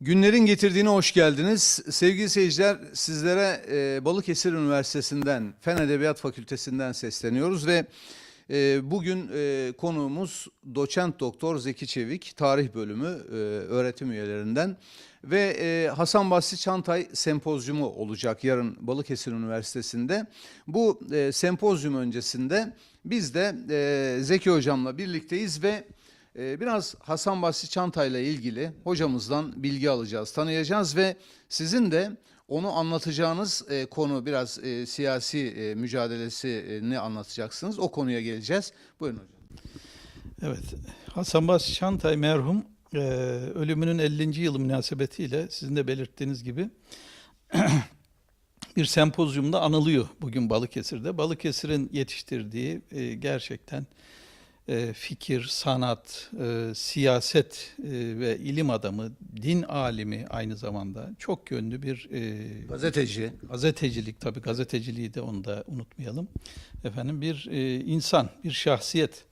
Günlerin getirdiğine hoş geldiniz. Sevgili seyirciler sizlere e, Balıkesir Üniversitesi'nden, Fen Edebiyat Fakültesinden sesleniyoruz ve e, bugün e, konuğumuz doçent doktor Zeki Çevik, tarih bölümü e, öğretim üyelerinden ve e, Hasan Basri Çantay sempozyumu olacak yarın Balıkesir Üniversitesi'nde. Bu e, sempozyum öncesinde biz de e, Zeki Hocam'la birlikteyiz ve Biraz Hasan Basri Çantay'la ilgili hocamızdan bilgi alacağız, tanıyacağız ve sizin de onu anlatacağınız e, konu biraz e, siyasi e, mücadelesini anlatacaksınız. O konuya geleceğiz. Buyurun hocam. Evet, Hasan Basri Şantay merhum e, ölümünün 50. yılı münasebetiyle sizin de belirttiğiniz gibi bir sempozyumda anılıyor bugün Balıkesir'de. Balıkesir'in yetiştirdiği e, gerçekten e, fikir, sanat, e, siyaset e, ve ilim adamı, din alimi aynı zamanda çok yönlü bir e, Gazeteci. gazetecilik tabii gazeteciliği de onu da unutmayalım. Efendim bir e, insan, bir şahsiyet.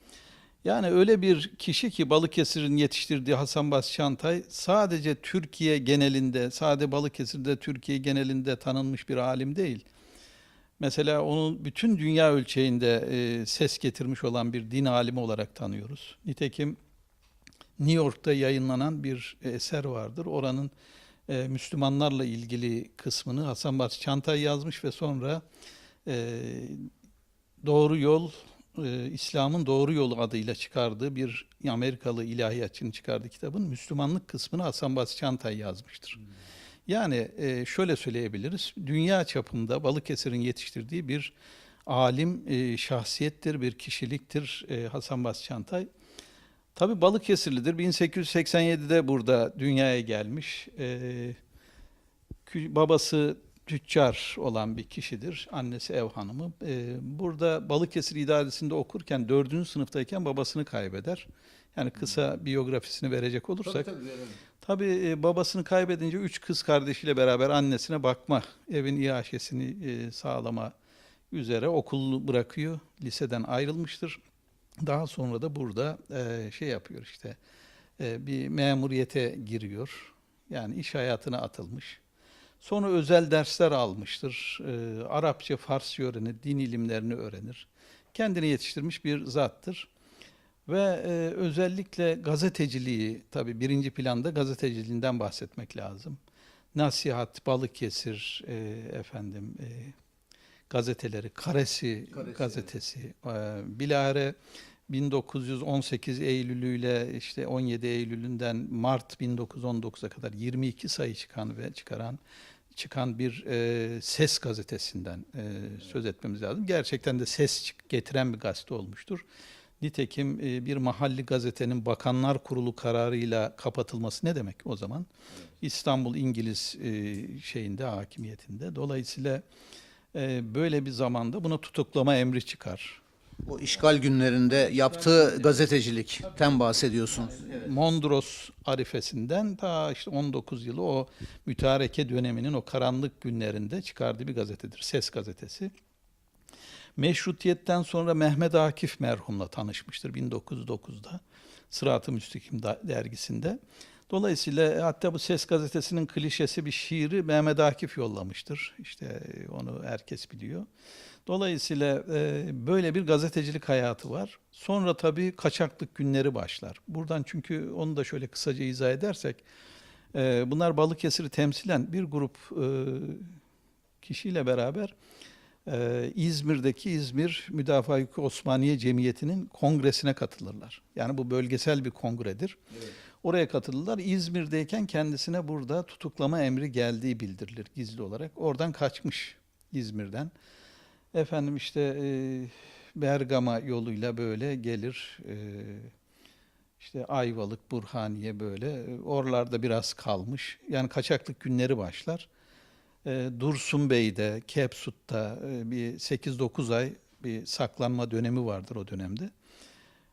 Yani öyle bir kişi ki Balıkesir'in yetiştirdiği Hasan Bas Şantay sadece Türkiye genelinde, sadece Balıkesir'de Türkiye genelinde tanınmış bir alim değil. Mesela onu bütün dünya ölçeğinde e, ses getirmiş olan bir din alimi olarak tanıyoruz. Nitekim New York'ta yayınlanan bir eser vardır. Oranın e, Müslümanlarla ilgili kısmını Hasan Bas Çantay yazmış ve sonra e, Doğru Yol, e, İslam'ın Doğru Yolu adıyla çıkardığı bir Amerikalı ilahiyatçının çıkardığı kitabın Müslümanlık kısmını Hasan Bas Çantay yazmıştır. Yani e, şöyle söyleyebiliriz, dünya çapında Balıkesir'in yetiştirdiği bir alim e, şahsiyettir, bir kişiliktir e, Hasan Bas Çantay. Tabi Balıkesirlidir. 1887'de burada dünyaya gelmiş. Kü- babası tüccar olan bir kişidir. Annesi ev hanımı. Ee, burada Balıkesir İdaresi'nde okurken dördüncü sınıftayken babasını kaybeder. Yani kısa biyografisini verecek olursak. Tabii e, babasını kaybedince üç kız kardeşiyle beraber annesine bakma, evin iaşesini e, sağlama üzere okulu bırakıyor. Liseden ayrılmıştır. Daha sonra da burada e, şey yapıyor işte bir memuriyete giriyor. Yani iş hayatına atılmış. Sonra özel dersler almıştır. Arapça, Farsça öğrenir, din ilimlerini öğrenir. Kendini yetiştirmiş bir zattır. Ve e, özellikle gazeteciliği, tabii birinci planda gazeteciliğinden bahsetmek lazım. Nasihat, Balıkesir, e, efendim, e, gazeteleri, Karesi, Karesi, gazetesi, e, bilahare 1918 Eylül'üyle işte 17 Eylül'ünden Mart 1919'a kadar 22 sayı çıkan ve çıkaran çıkan bir e, ses gazetesinden e, söz etmemiz lazım. Gerçekten de ses getiren bir gazete olmuştur. Nitekim e, bir mahalli gazetenin Bakanlar Kurulu kararıyla kapatılması ne demek o zaman? İstanbul İngiliz e, şeyinde hakimiyetinde. Dolayısıyla e, böyle bir zamanda buna tutuklama emri çıkar. O işgal günlerinde yaptığı gazetecilikten bahsediyorsunuz. Mondros arifesinden ta işte 19 yılı o mütareke döneminin o karanlık günlerinde çıkardığı bir gazetedir. Ses gazetesi. Meşrutiyetten sonra Mehmet Akif merhumla tanışmıştır 1909'da. Sırat-ı Müstakim dergisinde. Dolayısıyla hatta bu Ses gazetesinin klişesi bir şiiri Mehmet Akif yollamıştır. İşte onu herkes biliyor. Dolayısıyla e, böyle bir gazetecilik hayatı var. Sonra tabii kaçaklık günleri başlar. Buradan çünkü onu da şöyle kısaca izah edersek, e, bunlar Balıkesir'i temsilen bir grup e, kişiyle beraber e, İzmir'deki İzmir Müdafaa Hukuk Osmaniye Cemiyeti'nin kongresine katılırlar. Yani bu bölgesel bir kongredir. Oraya katılırlar. İzmir'deyken kendisine burada tutuklama emri geldiği bildirilir gizli olarak. Oradan kaçmış İzmir'den. Efendim işte e, Bergama yoluyla böyle gelir. E, işte Ayvalık, Burhaniye böyle. E, Oralarda biraz kalmış. Yani kaçaklık günleri başlar. E, Dursun Bey'de, Kepsut'ta e, bir 8-9 ay bir saklanma dönemi vardır o dönemde.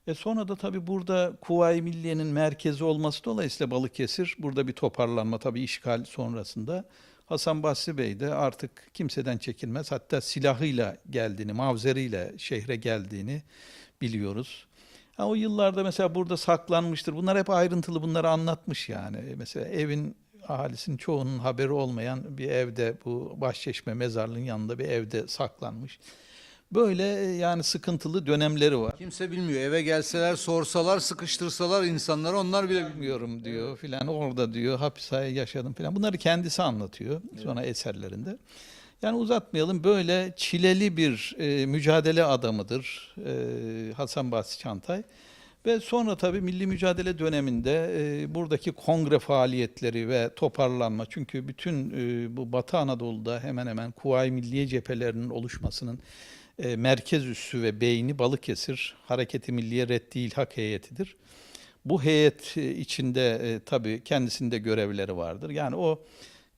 E sonra da tabii burada Kuvayi Milliye'nin merkezi olması dolayısıyla Balıkesir burada bir toparlanma tabii işgal sonrasında. Hasan Basri Bey de artık kimseden çekinmez. Hatta silahıyla geldiğini, mavzeriyle şehre geldiğini biliyoruz. Ha, o yıllarda mesela burada saklanmıştır. Bunlar hep ayrıntılı bunları anlatmış yani. Mesela evin ahalisinin çoğunun haberi olmayan bir evde bu Başçeşme mezarlığın yanında bir evde saklanmış. Böyle yani sıkıntılı dönemleri var. Kimse bilmiyor. Eve gelseler, sorsalar, sıkıştırsalar insanları onlar bile bilmiyor. Bilmiyorum diyor filan orada diyor hapishane yaşadım filan. Bunları kendisi anlatıyor sonra eserlerinde. Yani uzatmayalım böyle çileli bir e, mücadele adamıdır e, Hasan Basri Çantay. Ve sonra tabii milli mücadele döneminde e, buradaki kongre faaliyetleri ve toparlanma çünkü bütün e, bu Batı Anadolu'da hemen hemen Kuvayi Milliye cephelerinin oluşmasının e, merkez üssü ve beyni Balıkesir Hareketi Milliye Reddi İlhak Heyetidir. Bu heyet e, içinde e, tabii kendisinde görevleri vardır. Yani o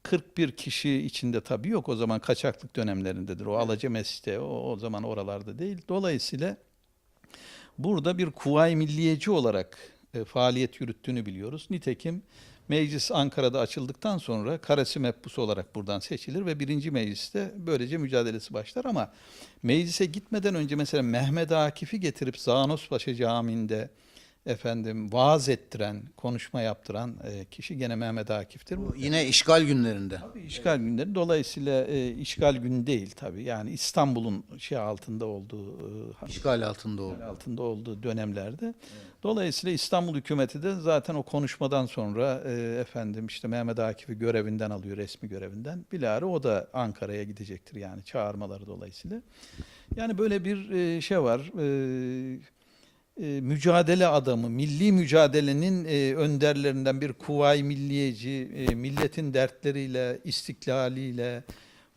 41 kişi içinde tabii yok. O zaman kaçaklık dönemlerindedir. O Alaca Mescid'e o, o zaman oralarda değil. Dolayısıyla burada bir kuvayi milliyeci olarak e, faaliyet yürüttüğünü biliyoruz. Nitekim meclis Ankara'da açıldıktan sonra karesi mebbusu olarak buradan seçilir ve birinci mecliste böylece mücadelesi başlar ama meclise gitmeden önce mesela Mehmet Akif'i getirip Zanospaşa Camii'nde efendim vaaz ettiren, konuşma yaptıran e, kişi gene Mehmet Akif'tir. Bu Yine işgal günlerinde. Tabii işgal günleri dolayısıyla e, işgal günü değil tabii. Yani İstanbul'un şey altında olduğu e, İşgal altında oldu. altında olduğu dönemlerde. Dolayısıyla İstanbul hükümeti de zaten o konuşmadan sonra e, efendim işte Mehmet Akif'i görevinden alıyor resmi görevinden. Bilahare o da Ankara'ya gidecektir yani çağırmaları dolayısıyla. Yani böyle bir e, şey var. E, e, mücadele adamı, milli mücadelenin e, önderlerinden bir kuvayi milliyeci, e, milletin dertleriyle, istiklaliyle,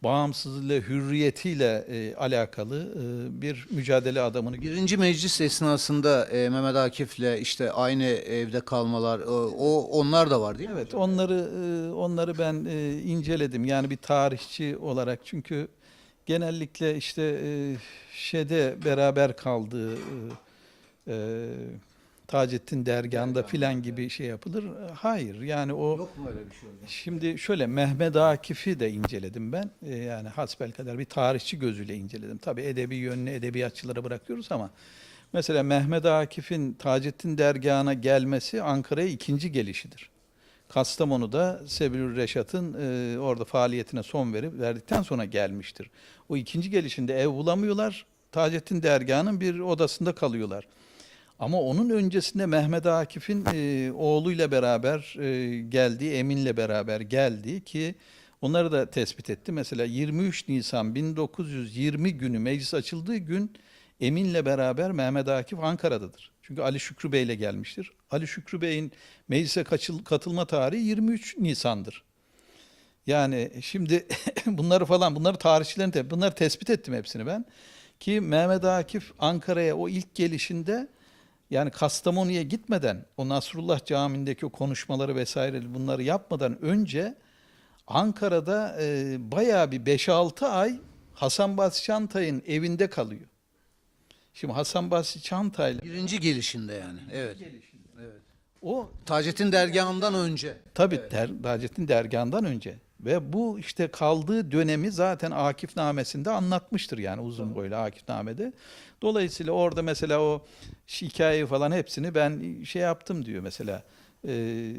bağımsızlığıyla, hürriyetiyle e, alakalı e, bir mücadele adamını Birinci meclis esnasında e, Mehmet Akif'le işte aynı evde kalmalar, o, o onlar da var değil mi? Evet, onları e, onları ben e, inceledim. Yani bir tarihçi olarak çünkü genellikle işte e, şeyde beraber kaldığı e, e, Taceddin dergahında filan gibi şey yapılır. Hayır, yani o Yok mu öyle bir şey? Şimdi şöyle Mehmet Akif'i de inceledim ben. Ee, yani hasbelkader bir tarihçi gözüyle inceledim. Tabii edebi yönünü edebiyatçılara bırakıyoruz ama mesela Mehmet Akif'in Taceddin dergahına gelmesi Ankara'ya ikinci gelişidir. Kastamonu'da Sebilül Reşat'ın e, orada faaliyetine son verip verdikten sonra gelmiştir. O ikinci gelişinde ev bulamıyorlar. Taceddin dergahının bir odasında kalıyorlar. Ama onun öncesinde Mehmet Akif'in e, oğluyla beraber e, geldiği, Emin'le beraber geldiği ki onları da tespit etti. Mesela 23 Nisan 1920 günü meclis açıldığı gün Emin'le beraber Mehmet Akif Ankara'dadır. Çünkü Ali Şükrü Bey'le gelmiştir. Ali Şükrü Bey'in meclise katılma tarihi 23 Nisan'dır. Yani şimdi bunları falan, bunları tarihçilerin te- bunları tespit ettim hepsini ben. Ki Mehmet Akif Ankara'ya o ilk gelişinde yani Kastamonu'ya gitmeden o Nasrullah Camii'ndeki o konuşmaları vesaire bunları yapmadan önce Ankara'da e, bayağı bir 5-6 ay Hasan Basri Çantay'ın evinde kalıyor. Şimdi Hasan Basri Çantay'la Birinci gelişinde yani. Evet. o Taceddin dergahından önce. Tabii der, Taceddin dergahından önce. Ve bu işte kaldığı dönemi zaten Akifnamesinde anlatmıştır yani uzun boylu Akifname'de. Dolayısıyla orada mesela o hikayeyi falan hepsini ben şey yaptım diyor mesela. E,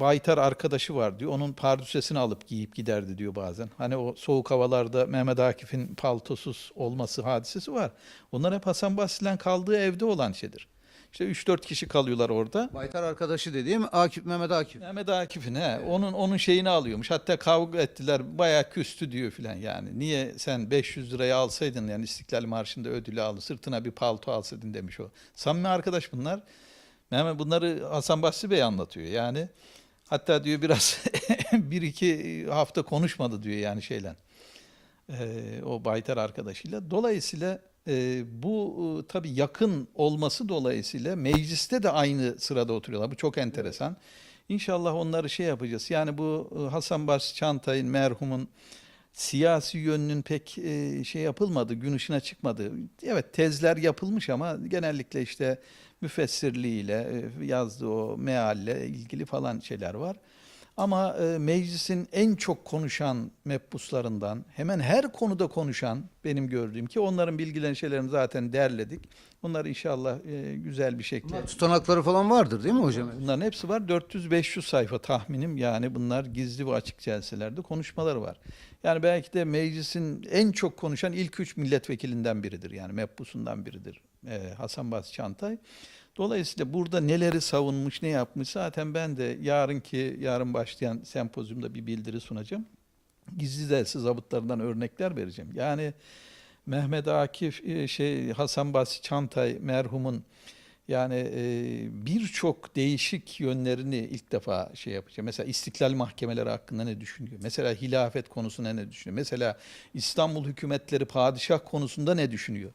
Baytar arkadaşı var diyor. Onun pardüsesini alıp giyip giderdi diyor bazen. Hani o soğuk havalarda Mehmet Akif'in paltosuz olması hadisesi var. Onlar hep Hasan Basri'den kaldığı evde olan şeydir. İşte 3-4 kişi kalıyorlar orada. Baytar arkadaşı dediğim Akif Mehmet Akif. Mehmet Akif'in he, onun onun şeyini alıyormuş. Hatta kavga ettiler. Bayağı küstü diyor filan yani. Niye sen 500 liraya alsaydın yani İstiklal Marşı'nda ödülü aldın. Sırtına bir palto alsaydın demiş o. Samimi arkadaş bunlar. Mehmet bunları Hasan Basri Bey anlatıyor. Yani hatta diyor biraz bir iki hafta konuşmadı diyor yani şeyle. Ee, o Baytar arkadaşıyla. Dolayısıyla e, bu tabii yakın olması dolayısıyla mecliste de aynı sırada oturuyorlar. Bu çok enteresan. İnşallah onları şey yapacağız. Yani bu e, Hasan Basri Çantay'ın merhumun siyasi yönünün pek e, şey yapılmadı, gün ışığına çıkmadı. Evet tezler yapılmış ama genellikle işte müfessirliğiyle, e, yazdığı o mealle ilgili falan şeyler var. Ama e, meclisin en çok konuşan mebuslarından hemen her konuda konuşan benim gördüğüm ki onların bilgilerini şeylerini zaten derledik. Bunları inşallah e, güzel bir şekilde Bunlar tutanakları falan vardır değil mi hocam? Bunların hepsi var. 400-500 sayfa tahminim. Yani bunlar gizli ve açık celselerde konuşmaları var. Yani belki de meclisin en çok konuşan ilk üç milletvekilinden biridir. Yani mebbusundan biridir e, Hasan Bas Çantay. Dolayısıyla burada neleri savunmuş, ne yapmış zaten ben de yarınki, yarın başlayan sempozyumda bir bildiri sunacağım. Gizli delsiz zabıtlarından örnekler vereceğim. Yani Mehmet Akif, e, şey Hasan Basri Çantay merhumun yani e, birçok değişik yönlerini ilk defa şey yapacağım. Mesela istiklal mahkemeleri hakkında ne düşünüyor? Mesela hilafet konusunda ne düşünüyor? Mesela İstanbul hükümetleri padişah konusunda ne düşünüyor?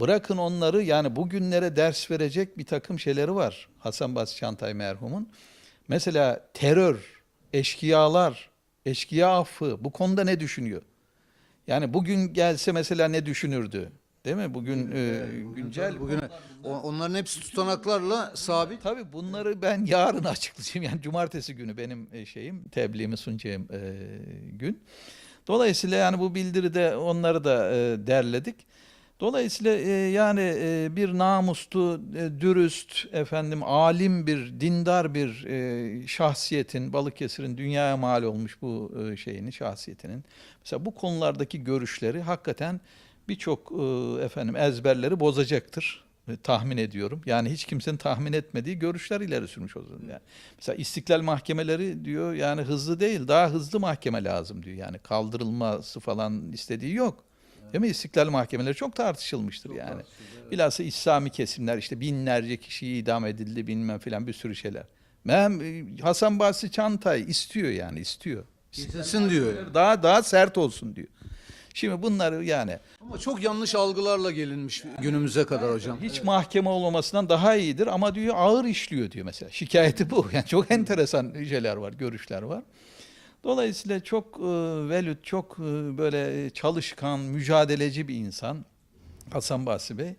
Bırakın onları yani bugünlere ders verecek bir takım şeyleri var Hasan Basri Çantay merhumun. Mesela terör, eşkıyalar, eşkıya affı bu konuda ne düşünüyor? Yani bugün gelse mesela ne düşünürdü? Değil mi? Bugün e, güncel Bugün onların hepsi tutanaklarla sabit. Tabii bunları ben yarın açıklayacağım. Yani cumartesi günü benim e, şeyim, tebliğimi sunacağım e, gün. Dolayısıyla yani bu bildiride onları da e, derledik. Dolayısıyla e, yani e, bir namuslu, e, dürüst, efendim alim bir, dindar bir e, şahsiyetin, Balıkesir'in dünyaya mal olmuş bu e, şeyini, şahsiyetinin. Mesela bu konulardaki görüşleri hakikaten birçok e, efendim ezberleri bozacaktır e, tahmin ediyorum. Yani hiç kimsenin tahmin etmediği görüşler ileri sürmüş o zaman. Yani mesela istiklal mahkemeleri diyor yani hızlı değil, daha hızlı mahkeme lazım diyor. Yani kaldırılması falan istediği yok. Değil mi? İstiklal mahkemeleri çok tartışılmıştır yani. Bilhassa İslami kesimler işte binlerce kişi idam edildi bilmem filan bir sürü şeyler. Mem Hasan Basri Çantay istiyor yani istiyor. Kesilsin diyor. Daha daha sert olsun diyor. Şimdi bunları yani Ama çok yanlış algılarla gelinmiş günümüze kadar hocam. hiç mahkeme olmamasından daha iyidir ama diyor ağır işliyor diyor mesela. Şikayeti bu. Yani çok enteresan şeyler var, görüşler var. Dolayısıyla çok e, velüt, çok e, böyle çalışkan, mücadeleci bir insan Hasan Basri Bey.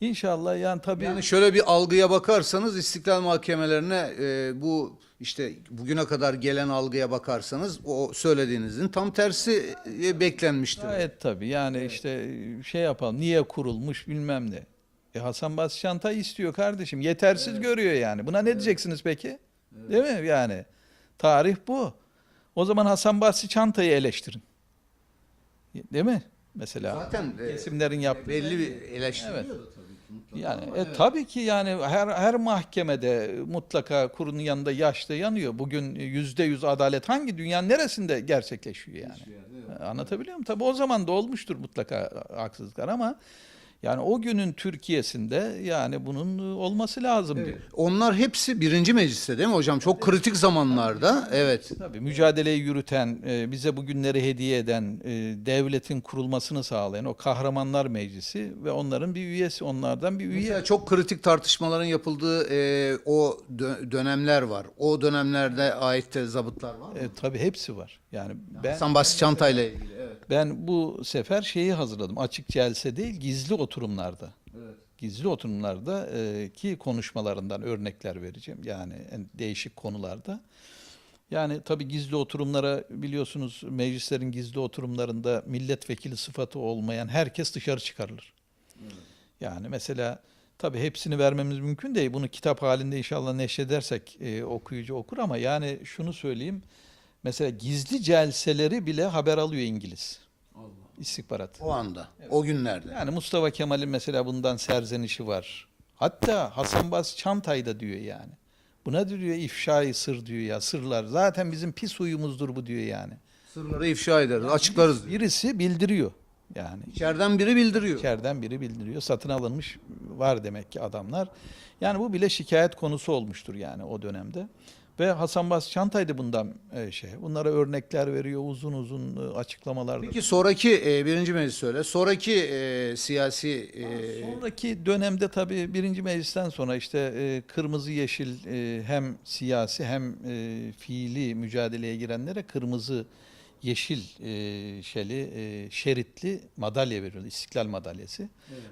İnşallah yani tabii Yani şöyle bir algıya bakarsanız istiklal mahkemelerine e, bu işte bugüne kadar gelen algıya bakarsanız o söylediğinizin tam tersi e, beklenmiştir. Gayet tabii yani işte şey yapalım niye kurulmuş bilmem ne. E Hasan Basri Çantay istiyor kardeşim. Yetersiz görüyor yani. Buna ne diyeceksiniz peki? Değil mi yani? Tarih bu. O zaman Hasan Basri Çantay'ı eleştirin. Değil mi? Mesela Zaten e, kesimlerin yaptığı. belli bir eleştiri. Evet. Yani e, tabii ki yani her her mahkemede mutlaka kurunun yanında yaşta yanıyor. Bugün yüzde yüz adalet hangi dünyanın neresinde gerçekleşiyor yani? Anlatabiliyor muyum? Tabii o zaman da olmuştur mutlaka haksızlıklar ama yani o günün Türkiye'sinde yani bunun olması lazım diyor. Onlar hepsi birinci mecliste değil mi hocam? Çok kritik zamanlarda. Evet. Tabii mücadeleyi yürüten, e, bize bu günleri hediye eden, e, devletin kurulmasını sağlayan o Kahramanlar Meclisi ve onların bir üyesi, onlardan bir üye. Mesela çok kritik tartışmaların yapıldığı e, o dö- dönemler var. O dönemlerde ait de zabıtlar var mı? E, tabii hepsi var. Yani ben Hasan Basri Çantay'la ilgili. Evet. ben bu sefer şeyi hazırladım. Açık celse değil, gizli oturumlarda. Gizli oturumlarda e, ki konuşmalarından örnekler vereceğim. Yani değişik konularda. Yani tabii gizli oturumlara biliyorsunuz meclislerin gizli oturumlarında milletvekili sıfatı olmayan herkes dışarı çıkarılır. Yani mesela tabii hepsini vermemiz mümkün değil. Bunu kitap halinde inşallah neşredersek e, okuyucu okur ama yani şunu söyleyeyim. Mesela gizli celseleri bile haber alıyor İngiliz. İstihbarat. O anda, o günlerde. Yani Mustafa Kemal'in mesela bundan serzenişi var. Hatta Hasan Bas Çantay'da diyor yani. Buna diyor ifşai sır diyor ya sırlar. Zaten bizim pis huyumuzdur bu diyor yani. Sırları ifşa ederiz, açıklarız. diyor. Birisi bildiriyor yani. İçeriden biri bildiriyor. İçeriden biri bildiriyor. Satın alınmış var demek ki adamlar. Yani bu bile şikayet konusu olmuştur yani o dönemde. Ve Hasan Bas Çantay da bundan e, şey. Bunlara örnekler veriyor uzun uzun e, açıklamalarda. Peki sonraki e, birinci meclis söyle. Sonraki e, siyasi e, Sonraki dönemde tabii birinci meclisten sonra işte e, kırmızı yeşil e, hem siyasi hem e, fiili mücadeleye girenlere kırmızı yeşil e, şeli e, şeritli madalya veriyor. İstiklal madalyası.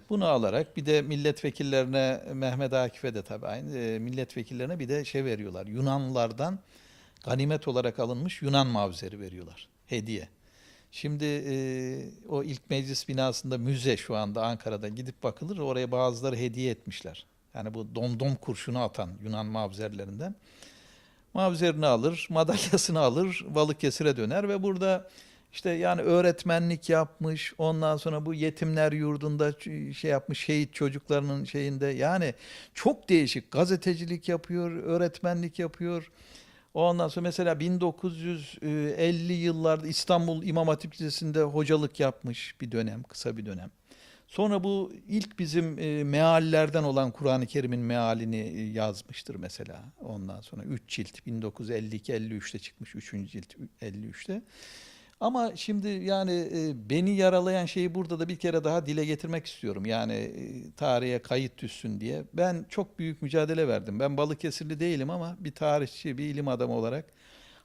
Bunu alarak bir de milletvekillerine Mehmet Akif'e de tabii aynı e, milletvekillerine bir de şey veriyorlar. Yunanlılardan ganimet olarak alınmış Yunan mavzeri veriyorlar hediye. Şimdi e, o ilk meclis binasında müze şu anda Ankara'da gidip bakılır oraya bazıları hediye etmişler. Yani bu domdom kurşunu atan Yunan mavzerlerinden. Mavzerini alır, madalyasını alır, Balıkesir'e döner ve burada işte yani öğretmenlik yapmış, ondan sonra bu yetimler yurdunda şey yapmış, şehit çocuklarının şeyinde yani çok değişik gazetecilik yapıyor, öğretmenlik yapıyor. Ondan sonra mesela 1950 yıllarda İstanbul İmam Hatip Lisesi'nde hocalık yapmış bir dönem, kısa bir dönem. Sonra bu ilk bizim e, meallerden olan Kur'an-ı Kerim'in mealini e, yazmıştır mesela. Ondan sonra 3 cilt 1952-53'te çıkmış 3. cilt 53'te. Ama şimdi yani e, beni yaralayan şeyi burada da bir kere daha dile getirmek istiyorum. Yani e, tarihe kayıt düşsün diye. Ben çok büyük mücadele verdim. Ben Balıkesirli değilim ama bir tarihçi, bir ilim adamı olarak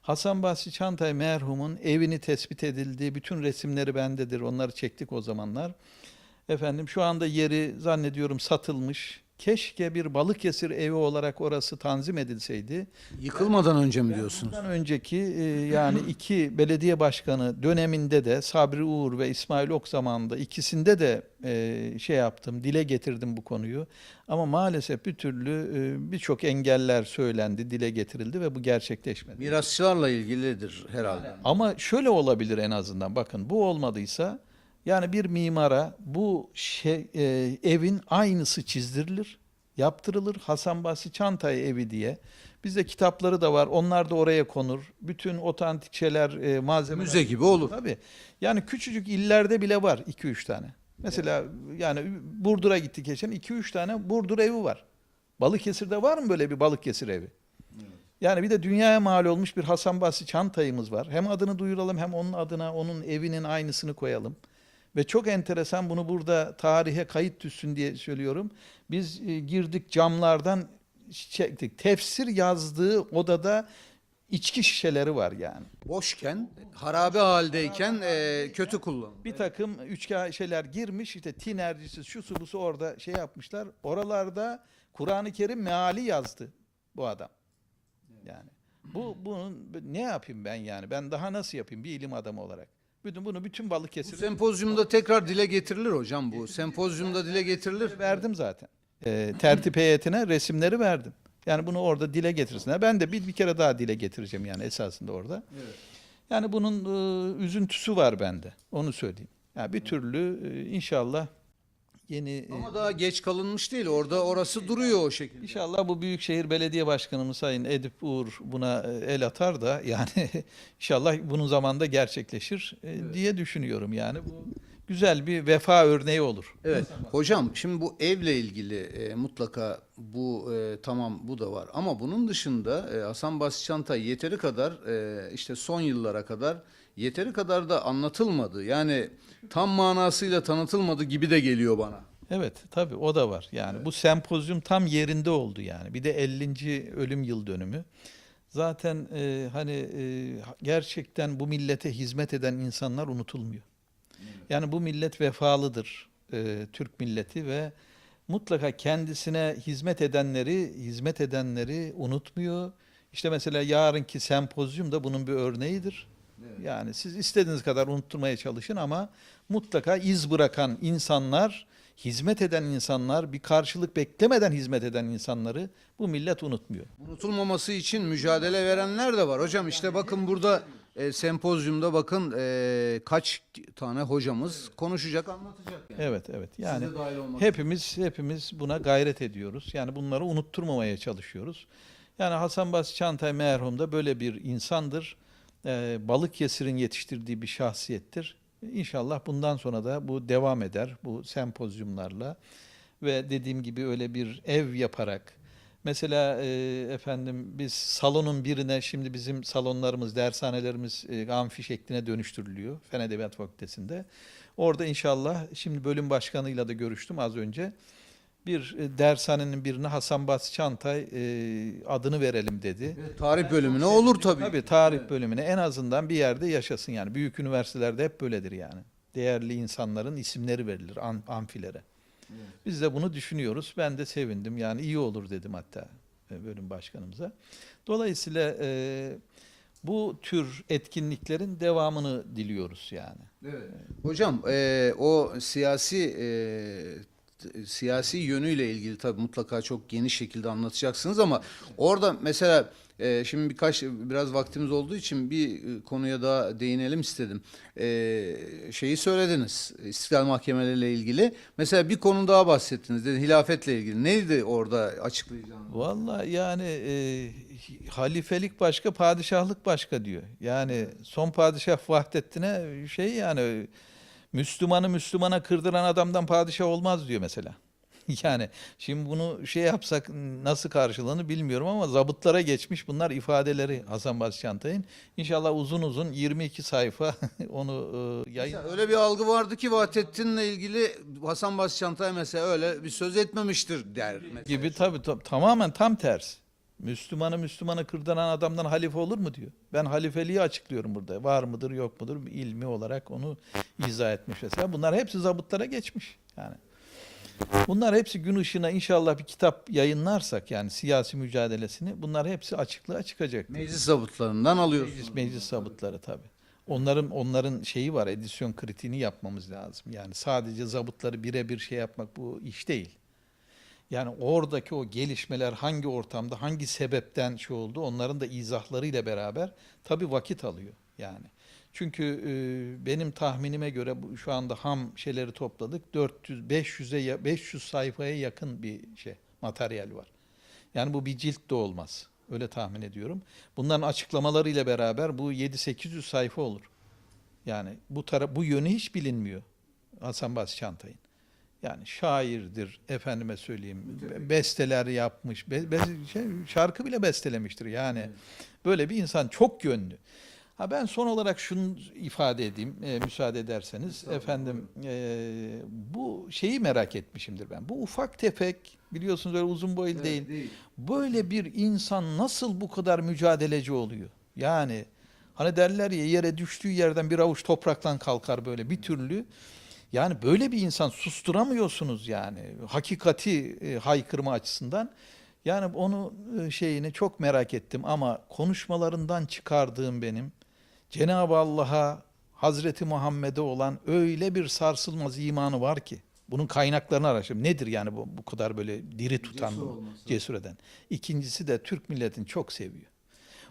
Hasan Basri Çantay merhumun evini tespit edildi. Bütün resimleri bendedir. Onları çektik o zamanlar. Efendim şu anda yeri zannediyorum satılmış. Keşke bir Balıkesir evi olarak orası tanzim edilseydi. Yıkılmadan önce mi diyorsunuz? Bundan önceki e, yani iki belediye başkanı döneminde de Sabri Uğur ve İsmail Ok zamanında ikisinde de e, şey yaptım, dile getirdim bu konuyu. Ama maalesef bir türlü e, birçok engeller söylendi, dile getirildi ve bu gerçekleşmedi. Mirasçılarla ilgilidir herhalde. Ama şöyle olabilir en azından bakın bu olmadıysa yani bir mimara bu şey, e, evin aynısı çizdirilir, yaptırılır. Hasan Basri Çantay evi diye. Bizde kitapları da var. Onlar da oraya konur. Bütün otantik şeyler, e, malzemeler. Müze gibi olur. Tabii. Yani küçücük illerde bile var 2-3 tane. Mesela yani Burdur'a gittik geçen 2-3 tane Burdur evi var. Balıkesir'de var mı böyle bir Balıkesir evi? Yani bir de dünyaya mal olmuş bir Hasan Basri Çantay'ımız var. Hem adını duyuralım hem onun adına onun evinin aynısını koyalım. Ve çok enteresan bunu burada tarihe kayıt düşsün diye söylüyorum. Biz e, girdik camlardan çektik. Tefsir yazdığı odada içki şişeleri var yani. Boşken, harabe haldeyken e, kötü kullanılır. Bir takım üç şeyler girmiş işte tinercisi şu su bu su orada şey yapmışlar. Oralarda Kur'an-ı Kerim meali yazdı bu adam. Yani bu bunun ne yapayım ben yani? Ben daha nasıl yapayım bir ilim adamı olarak? Bütün bunu bütün Bu Balıkesir sempozyumda tekrar dile getirilir hocam bu. Sempozyumda dile getirilir. verdim zaten. Ee, tertip heyetine resimleri verdim. Yani bunu orada dile getirsinler. Ben de bir, bir kere daha dile getireceğim yani esasında orada. Yani bunun e, üzüntüsü var bende. Onu söyleyeyim. Yani bir türlü e, inşallah yeni e, Ama daha geç kalınmış değil. Orada orası duruyor o şekilde. İnşallah bu Büyükşehir Belediye Başkanımız Sayın Edip Uğur buna e, el atar da yani inşallah bunun zamanında gerçekleşir e, diye düşünüyorum yani. Bu güzel bir vefa örneği olur. Evet. Hocam şimdi bu evle ilgili e, mutlaka bu e, tamam bu da var. Ama bunun dışında e, Hasan Basri Çantay yeteri kadar e, işte son yıllara kadar yeteri kadar da anlatılmadı. Yani tam manasıyla tanıtılmadı gibi de geliyor bana. Evet tabii o da var. Yani bu sempozyum tam yerinde oldu yani. Bir de 50. ölüm yıl dönümü. Zaten e, hani e, gerçekten bu millete hizmet eden insanlar unutulmuyor. Yani bu millet vefalıdır. e, Türk milleti ve mutlaka kendisine hizmet edenleri, hizmet edenleri unutmuyor. İşte mesela yarınki sempozyum da bunun bir örneğidir. Yani siz istediğiniz kadar unutturmaya çalışın ama mutlaka iz bırakan insanlar, hizmet eden insanlar, bir karşılık beklemeden hizmet eden insanları bu millet unutmuyor. Unutulmaması için mücadele verenler de var. Hocam işte bakın burada e, sempozyumda bakın e, kaç tane hocamız konuşacak, anlatacak. Yani. Evet, evet. Yani de dahil olmak hepimiz hepimiz buna gayret ediyoruz. Yani bunları unutturmamaya çalışıyoruz. Yani Hasan Basri Çantay merhum da böyle bir insandır. Ee, Balıkesir'in yetiştirdiği bir şahsiyettir. İnşallah bundan sonra da bu devam eder bu sempozyumlarla ve dediğim gibi öyle bir ev yaparak mesela e, efendim biz salonun birine şimdi bizim salonlarımız, dershanelerimiz e, amfi şekline dönüştürülüyor Fen Edebiyat Fakültesi'nde. Orada inşallah şimdi bölüm başkanıyla da görüştüm az önce. Bir e, dershanenin birine Hasan Basri Çantay e, adını verelim dedi. Tarih bölümüne olur tabii. Tabii tarih bölümüne en azından bir yerde yaşasın yani. Büyük üniversitelerde hep böyledir yani. Değerli insanların isimleri verilir an- amfilere. Biz de bunu düşünüyoruz. Ben de sevindim yani iyi olur dedim hatta. e, bölüm başkanımıza. Dolayısıyla e, bu tür etkinliklerin devamını diliyoruz yani. Hocam e, o siyasi e, siyasi yönüyle ilgili tabii mutlaka çok geniş şekilde anlatacaksınız ama orada mesela e, şimdi birkaç biraz vaktimiz olduğu için bir e, konuya daha değinelim istedim. E, şeyi söylediniz İstiklal mahkemeleriyle ilgili. Mesela bir konu daha bahsettiniz. Dedi, hilafetle ilgili. Neydi orada açıklayacağınız? Vallahi yani e, halifelik başka, padişahlık başka diyor. Yani son padişah Vahdettin'e şey yani Müslümanı Müslümana kırdıran adamdan padişah olmaz diyor mesela. Yani şimdi bunu şey yapsak nasıl karşılığını bilmiyorum ama zabıtlara geçmiş bunlar ifadeleri Hasan Basri Çantay'ın. İnşallah uzun uzun 22 sayfa onu e, yayın. Mesela öyle bir algı vardı ki Vahdettin'le ilgili Hasan Basri Çantay mesela öyle bir söz etmemiştir der. mesela. gibi tabii ta- tamamen tam tersi. Müslümanı Müslümanı kırdıran adamdan halife olur mu diyor. Ben halifeliği açıklıyorum burada. Var mıdır yok mudur ilmi olarak onu izah etmiş mesela. Bunlar hepsi zabıtlara geçmiş yani. Bunlar hepsi gün ışığına inşallah bir kitap yayınlarsak yani siyasi mücadelesini bunlar hepsi açıklığa çıkacak. Meclis zabıtlarından alıyorsunuz. Meclis, meclis zabıtları tabii. Onların onların şeyi var edisyon kritiğini yapmamız lazım. Yani sadece zabıtları birebir şey yapmak bu iş değil. Yani oradaki o gelişmeler hangi ortamda, hangi sebepten şey oldu onların da izahlarıyla beraber tabii vakit alıyor yani. Çünkü e, benim tahminime göre bu, şu anda ham şeyleri topladık. 400 500'e ya- 500 sayfaya yakın bir şey materyal var. Yani bu bir cilt de olmaz. Öyle tahmin ediyorum. Bunların açıklamalarıyla beraber bu 7-800 sayfa olur. Yani bu tara bu yönü hiç bilinmiyor Hasan Basri Çantay'ın. Yani şairdir, efendime söyleyeyim, be- besteler yapmış, be- be- şey, şarkı bile bestelemiştir. Yani böyle bir insan çok yönlü. Ha ben son olarak şunu ifade edeyim, e, müsaade ederseniz. Efendim, e, bu şeyi merak etmişimdir ben. Bu ufak tefek, biliyorsunuz öyle uzun boylu değil. Böyle bir insan nasıl bu kadar mücadeleci oluyor? Yani hani derler ya yere düştüğü yerden bir avuç topraktan kalkar böyle bir türlü. Yani böyle bir insan susturamıyorsunuz yani hakikati e, haykırma açısından. Yani onu e, şeyini çok merak ettim ama konuşmalarından çıkardığım benim Cenab-ı Allah'a Hazreti Muhammed'e olan öyle bir sarsılmaz imanı var ki. Bunun kaynaklarını araştırdım. Nedir yani bu, bu kadar böyle diri tutan, Cesur olması. cesur eden. İkincisi de Türk milletini çok seviyor.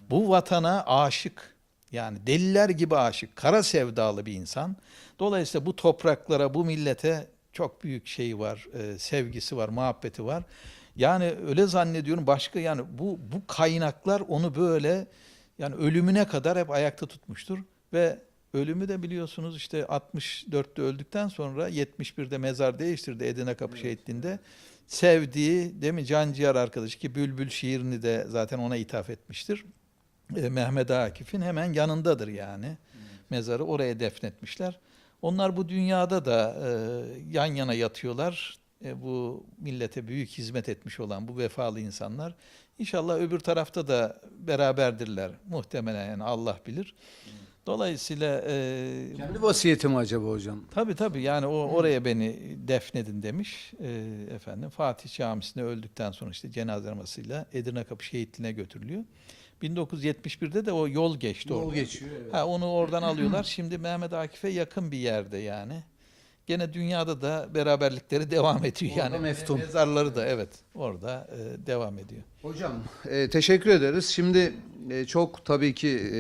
Bu vatana aşık. Yani deliler gibi aşık. Kara sevdalı bir insan. Dolayısıyla bu topraklara, bu millete çok büyük şeyi var. e, sevgisi var, muhabbeti var. Yani öyle zannediyorum başka yani bu bu kaynaklar onu böyle yani ölümüne kadar hep ayakta tutmuştur ve ölümü de biliyorsunuz işte 64'te öldükten sonra 71'de mezar değiştirdi Edirne Kapı Şehitliği'nde. Sevdiği değil mi canciğer arkadaşı ki Bülbül şiirini de zaten ona ithaf etmiştir. E, Mehmet Akif'in hemen yanındadır yani. Mezarı oraya defnetmişler. Onlar bu dünyada da e, yan yana yatıyorlar. E, bu millete büyük hizmet etmiş olan bu vefalı insanlar. İnşallah öbür tarafta da beraberdirler. Muhtemelen yani Allah bilir. Dolayısıyla e, Kendi vasiyeti mi acaba hocam? Tabii tabii yani o oraya beni defnedin demiş e, efendim. Fatih Camisi'nde öldükten sonra işte cenaze namazıyla Edirne Kapı Şehitliği'ne götürülüyor. 1971'de de o yol geçti Yol orada. geçiyor. Evet. Ha, onu oradan alıyorlar. Şimdi Mehmet Akif'e yakın bir yerde yani. Gene dünyada da beraberlikleri devam ediyor. Orada yani meftun. mezarları da evet orada e, devam ediyor. Hocam e, teşekkür ederiz. Şimdi e, çok tabii ki e,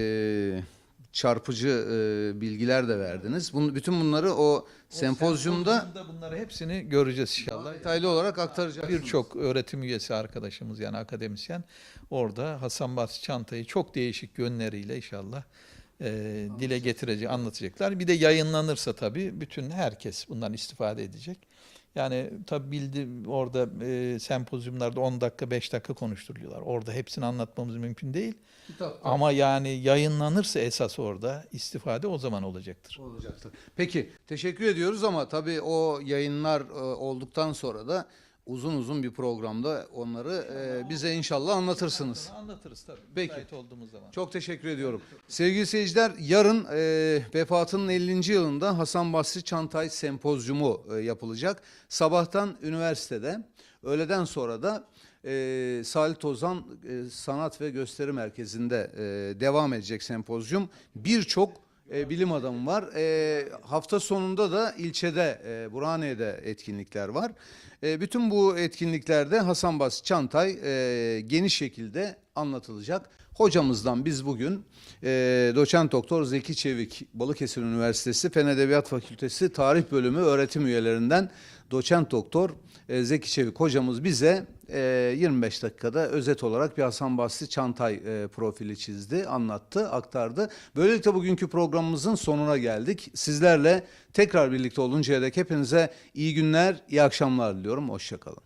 çarpıcı e, bilgiler de verdiniz. Bunu, bütün bunları o sempozyumda Sempozyumda bunları hepsini göreceğiz inşallah. detaylı olarak aktaracaksınız. Birçok öğretim üyesi arkadaşımız yani akademisyen orada Hasan Basri Çantayı çok değişik yönleriyle inşallah e, dile getirecek, anlatacaklar. Bir de yayınlanırsa tabii bütün herkes bundan istifade edecek. Yani tabii bildi orada e, sempozyumlarda 10 dakika 5 dakika konuşturuyorlar. Orada hepsini anlatmamız mümkün değil. Kitapta Ama yani yayınlanırsa esas orada istifade o zaman olacaktır. olacaktır. Peki teşekkür ediyoruz ama tabii o yayınlar e, olduktan sonra da uzun uzun bir programda onları e, bize inşallah anlatırsınız. Anlatırız tabii. Peki. Müsait olduğumuz zaman. Çok teşekkür ediyorum. Sevgili seyirciler yarın e, vefatının 50. yılında Hasan Basri Çantay Sempozyumu e, yapılacak. Sabahtan üniversitede, öğleden sonra da e, Salih Tozan e, Sanat ve Gösteri Merkezi'nde e, devam edecek sempozyum. Birçok e, bilim adamı var. E, hafta sonunda da ilçede, e, Burhaniye'de etkinlikler var. E, bütün bu etkinliklerde Hasan Bas Çantay e, geniş şekilde anlatılacak. Hocamızdan biz bugün e, doçent doktor Zeki Çevik, Balıkesir Üniversitesi Fen Edebiyat Fakültesi Tarih Bölümü öğretim üyelerinden doçent doktor e, Zeki Çevik hocamız bize 25 dakikada özet olarak bir Hasan Basri Çantay e, profili çizdi, anlattı, aktardı. Böylelikle bugünkü programımızın sonuna geldik. Sizlerle tekrar birlikte oluncaya dek hepinize iyi günler, iyi akşamlar diliyorum. Hoşçakalın.